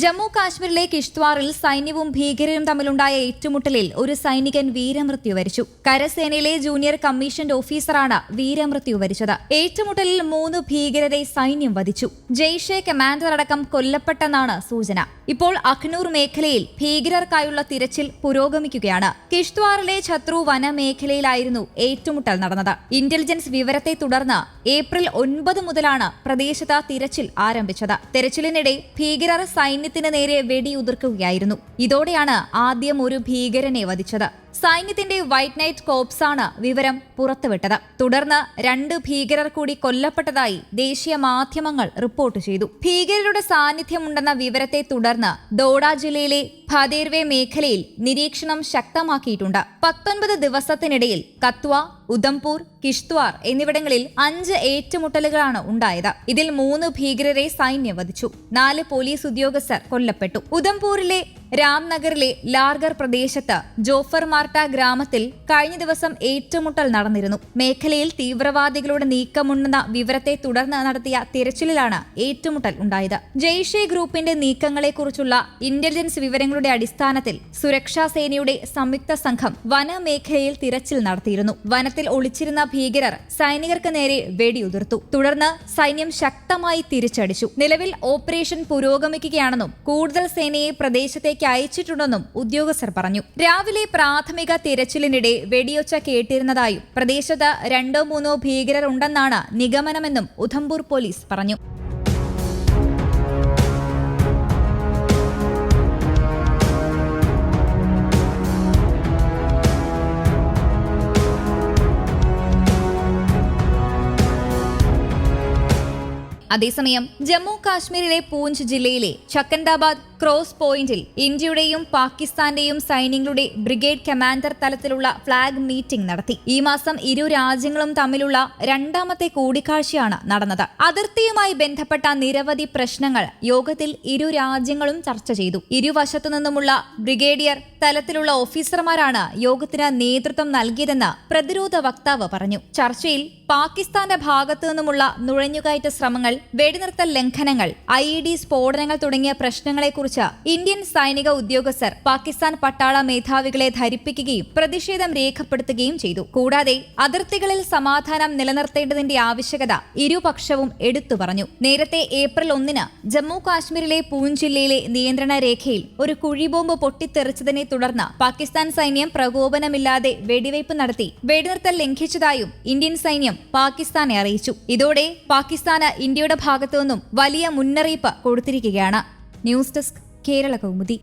ജമ്മു കാശ്മീരിലെ കിഷ്ത്വാറിൽ സൈന്യവും ഭീകരരും തമ്മിലുണ്ടായ ഏറ്റുമുട്ടലിൽ ഒരു സൈനികൻ വീരമൃത്യു വരിച്ചു. കരസേനയിലെ ജൂനിയർ കമ്മീഷൻഡ് ഓഫീസറാണ് വീരമൃത്യു വരിച്ചത്. ഏറ്റുമുട്ടലിൽ മൂന്ന് ഭീകരരെ സൈന്യം വധിച്ചു. ജെയ്ഷെ കമാൻഡർ അടക്കം കൊല്ലപ്പെട്ടെന്നാണ് സൂചന. ഇപ്പോൾ അഖ്നൂർ മേഖലയിൽ ഭീകരർക്കായുള്ള തിരച്ചിൽ പുരോഗമിക്കുകയാണ്. കിഷ്ത്വാറിലെ ഛത്രു വന മേഖലയിലായിരുന്നു ഏറ്റുമുട്ടൽ നടന്നത്. ഇന്റലിജൻസ് വിവരത്തെ തുടർന്ന് ഏപ്രിൽ ഒൻപത് മുതലാണ് പ്രദേശത്ത് തിരച്ചിൽ ആരംഭിച്ചത്. തിരച്ചിലിനിടെ ഭീകരർ സൈന്യത്തിന് നേരെ വെടിയുതിർക്കുകയായിരുന്നു. ഇതോടെയാണ് ആദ്യം ഒരു ഭീകരനെ വധിച്ചത്. സൈന്യത്തിന്റെ വൈറ്റ് നൈറ്റ് കോപ്സാണ് വിവരം പുറത്തുവിട്ടത്. തുടർന്ന് രണ്ട് ഭീകരർ കൂടി കൊല്ലപ്പെട്ടതായി ദേശീയ മാധ്യമങ്ങൾ റിപ്പോർട്ട് ചെയ്തു. ഭീകരരുടെ സാന്നിധ്യമുണ്ടെന്ന വിവരത്തെ തുടർന്ന് ദോഡ ജില്ലയിലെ ഭദേർവെ മേഖലയിൽ നിരീക്ഷണം ശക്തമാക്കിയിട്ടുണ്ട്. പത്തൊൻപത് ദിവസത്തിനിടയിൽ കത്വ ഉദംപൂർ കിഷ്ത്വാർ എന്നിവിടങ്ങളിൽ അഞ്ച് ഏറ്റുമുട്ടലുകളാണ് ഉണ്ടായത്. ഇതിൽ മൂന്ന് ഭീകരരെ സൈന്യം വധിച്ചു. നാല് പോലീസ് ഉദ്യോഗസ്ഥർ കൊല്ലപ്പെട്ടു. ഉദംപൂരിലെ രാംനഗറിലെ ലാർഗർ പ്രദേശത്ത് ജോഫർ മാർട്ട ഗ്രാമത്തിൽ കഴിഞ്ഞ ദിവസം ഏറ്റുമുട്ടൽ നടന്നിരുന്നു. മേഖലയിൽ തീവ്രവാദികളുടെ നീക്കമുണ്ടെന്ന വിവരത്തെ തുടർന്ന് നടത്തിയ തിരച്ചിലിലാണ് ഏറ്റുമുട്ടൽ ഉണ്ടായത്. ജെയ്ഷെ ഗ്രൂപ്പിന്റെ നീക്കങ്ങളെക്കുറിച്ചുള്ള ഇന്റലിജൻസ് വിവരങ്ങളുടെ അടിസ്ഥാനത്തിൽ സുരക്ഷാ സേനയുടെ സംയുക്ത സംഘം വനമേഖലയിൽ തിരച്ചിൽ നടത്തിയിരുന്നു. വനത്തിൽ ഒളിച്ചിരുന്ന ഭീകരർ സൈനികർക്ക് നേരെ വെടിയുതിർത്തു. തുടർന്ന് സൈന്യം ശക്തമായി തിരിച്ചടിച്ചു. നിലവിൽ ഓപ്പറേഷൻ പുരോഗമിക്കുകയാണെന്നും കൂടുതൽ സേനയെ പ്രദേശത്തേക്ക് അയച്ചിട്ടുണ്ടെന്നും ഉദ്യോഗസ്ഥർ പറഞ്ഞു. രാവിലെ പ്രാഥമിക തിരച്ചിലിനിടെ വെടിയൊച്ച കേട്ടിരുന്നതായും പ്രദേശത്ത് രണ്ടോ മൂന്നോ ഭീകരർ ഉണ്ടെന്നാണ് നിഗമനമെന്നും ഉധംപൂർ പോലീസ് പറഞ്ഞു. അതേസമയം ജമ്മു കാശ്മീരിലെ പൂഞ്ച് ജില്ലയിലെ ചക്കൻദാബാദ് ക്രോസ് പോയിന്റിൽ ഇന്ത്യയുടെയും പാകിസ്ഥാന്റെയും സൈന്യങ്ങളുടെ ബ്രിഗേഡ് കമാൻഡർ തലത്തിലുള്ള ഫ്ളാഗ് മീറ്റിംഗ് നടത്തി. ഈ മാസം ഇരു രാജ്യങ്ങളും തമ്മിലുള്ള രണ്ടാമത്തെ കൂടിക്കാഴ്ചയാണ് നടന്നത്. അതിർത്തിയുമായി ബന്ധപ്പെട്ട നിരവധി പ്രശ്നങ്ങൾ യോഗത്തിൽ ഇരു രാജ്യങ്ങളും ചർച്ച ചെയ്തു. ഇരുവശത്തു നിന്നുമുള്ള ബ്രിഗേഡിയർ തലത്തിലുള്ള ഓഫീസർമാരാണ് യോഗത്തിന് നേതൃത്വം നൽകിയതെന്ന് പ്രതിരോധ വക്താവ് പറഞ്ഞു. ചർച്ചയിൽ പാകിസ്ഥാന്റെ ഭാഗത്തു നിന്നുമുള്ള നുഴഞ്ഞുകയറ്റ ശ്രമങ്ങൾ വെടിനിർത്തൽ ലംഘനങ്ങൾ ഐ ഇ ഡി സ്ഫോടനങ്ങൾ തുടങ്ങിയ പ്രശ്നങ്ങളെക്കുറിച്ച് ഇന്ത്യൻ സൈനിക ഉദ്യോഗസ്ഥർ പാകിസ്ഥാൻ പട്ടാള മേധാവികളെ ധരിപ്പിക്കുകയും പ്രതിഷേധം രേഖപ്പെടുത്തുകയും ചെയ്തു. കൂടാതെ അതിർത്തികളിൽ സമാധാനം നിലനിർത്തേണ്ടതിന്റെ ആവശ്യകത ഇരുപക്ഷവും എടുത്തു പറഞ്ഞു. നേരത്തെ ഏപ്രിൽ ഒന്നിന് ജമ്മു കാശ്മീരിലെ പൂഞ്ച് ജില്ലയിലെ നിയന്ത്രണ രേഖയിൽ ഒരു കുഴിബോംബ് പൊട്ടിത്തെറിച്ചതിനെ തുടർന്ന് പാകിസ്ഥാൻ സൈന്യം പ്രകോപനമില്ലാതെ വെടിവയ്പ് നടത്തി വെടിനിർത്തൽ ലംഘിച്ചതായും ഇന്ത്യൻ സൈന്യം പാകിസ്ഥാനെ അറിയിച്ചു. ഇതോടെ പാകിസ്ഥാന് ഇന്ത്യയുടെ ഭാഗത്തുനിന്നും വലിയ മുന്നറിയിപ്പ് കൊടുത്തിരിക്കുകയാണ്. News desk Kerala Kaumudi.